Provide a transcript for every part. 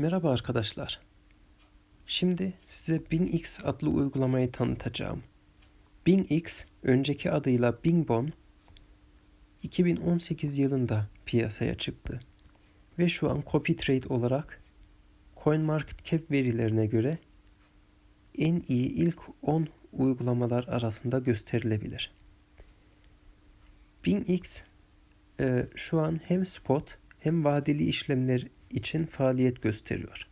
Merhaba arkadaşlar. Şimdi size BingX adlı uygulamayı tanıtacağım. BingX önceki adıyla Bingbon 2018 yılında piyasaya çıktı. Ve şu an CopyTrade olarak CoinMarketCap verilerine göre en iyi ilk 10 uygulamalar arasında gösterilebilir. BingX e, şu an hem spot hem vadeli işlemler için faaliyet gösteriyor.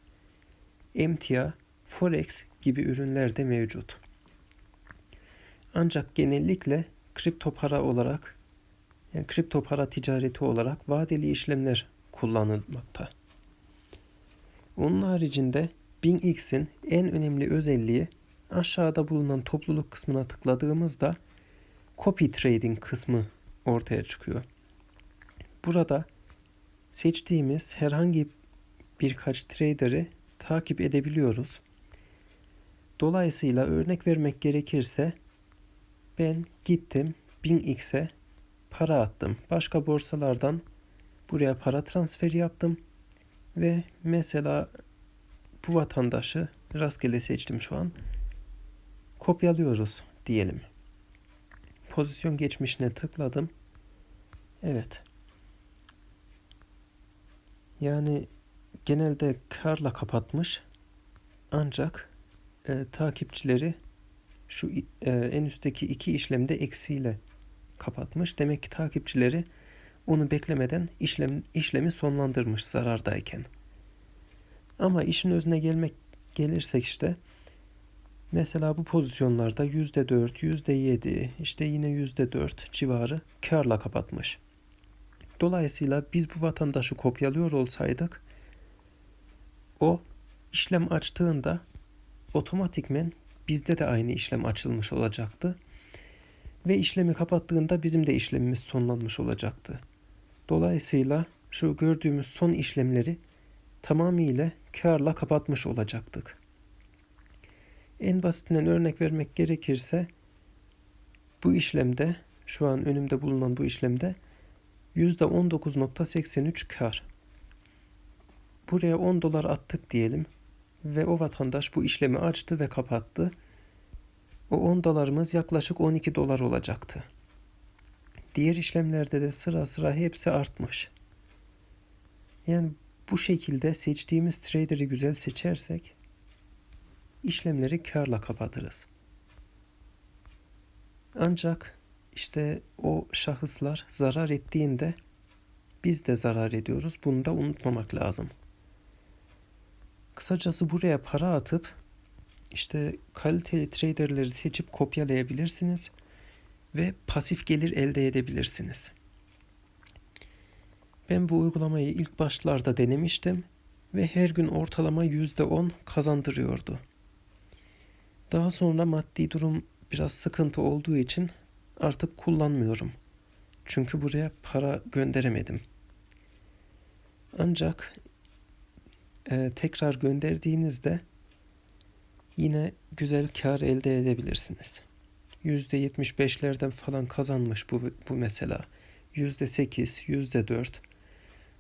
Emtia, Forex gibi ürünler de mevcut. Ancak genellikle kripto para olarak yani kripto para ticareti olarak vadeli işlemler kullanılmakta. Onun haricinde BingX'in en önemli özelliği aşağıda bulunan topluluk kısmına tıkladığımızda copy trading kısmı ortaya çıkıyor. Burada seçtiğimiz herhangi birkaç trader'i takip edebiliyoruz. Dolayısıyla örnek vermek gerekirse ben gittim 1000x'e para attım. Başka borsalardan buraya para transferi yaptım ve mesela bu vatandaşı rastgele seçtim şu an. Kopyalıyoruz diyelim. Pozisyon geçmişine tıkladım. Evet. Yani genelde karla kapatmış. Ancak e, takipçileri şu e, en üstteki iki işlemde eksiyle kapatmış. Demek ki takipçileri onu beklemeden işlem işlemi sonlandırmış zarardayken. Ama işin özüne gelmek gelirsek işte mesela bu pozisyonlarda %4, %7, işte yine %4 civarı karla kapatmış. Dolayısıyla biz bu vatandaşı kopyalıyor olsaydık o işlem açtığında otomatikmen bizde de aynı işlem açılmış olacaktı. Ve işlemi kapattığında bizim de işlemimiz sonlanmış olacaktı. Dolayısıyla şu gördüğümüz son işlemleri tamamıyla karla kapatmış olacaktık. En basitinden örnek vermek gerekirse bu işlemde şu an önümde bulunan bu işlemde %19.83 kar. Buraya 10 dolar attık diyelim ve o vatandaş bu işlemi açtı ve kapattı. O 10 dolarımız yaklaşık 12 dolar olacaktı. Diğer işlemlerde de sıra sıra hepsi artmış. Yani bu şekilde seçtiğimiz trader'i güzel seçersek işlemleri karla kapatırız. Ancak işte o şahıslar zarar ettiğinde biz de zarar ediyoruz. Bunu da unutmamak lazım. Kısacası buraya para atıp işte kaliteli traderleri seçip kopyalayabilirsiniz ve pasif gelir elde edebilirsiniz. Ben bu uygulamayı ilk başlarda denemiştim ve her gün ortalama %10 kazandırıyordu. Daha sonra maddi durum biraz sıkıntı olduğu için artık kullanmıyorum. Çünkü buraya para gönderemedim. Ancak e, tekrar gönderdiğinizde yine güzel kar elde edebilirsiniz. %75'lerden falan kazanmış bu, bu mesela. %8, %4.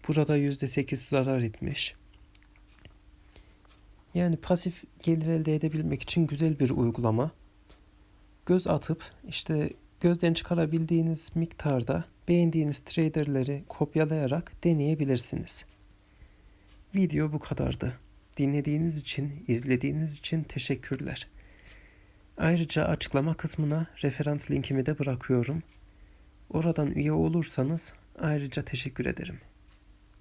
Burada %8 zarar etmiş. Yani pasif gelir elde edebilmek için güzel bir uygulama. Göz atıp işte gözden çıkarabildiğiniz miktarda beğendiğiniz traderleri kopyalayarak deneyebilirsiniz. Video bu kadardı. Dinlediğiniz için, izlediğiniz için teşekkürler. Ayrıca açıklama kısmına referans linkimi de bırakıyorum. Oradan üye olursanız ayrıca teşekkür ederim.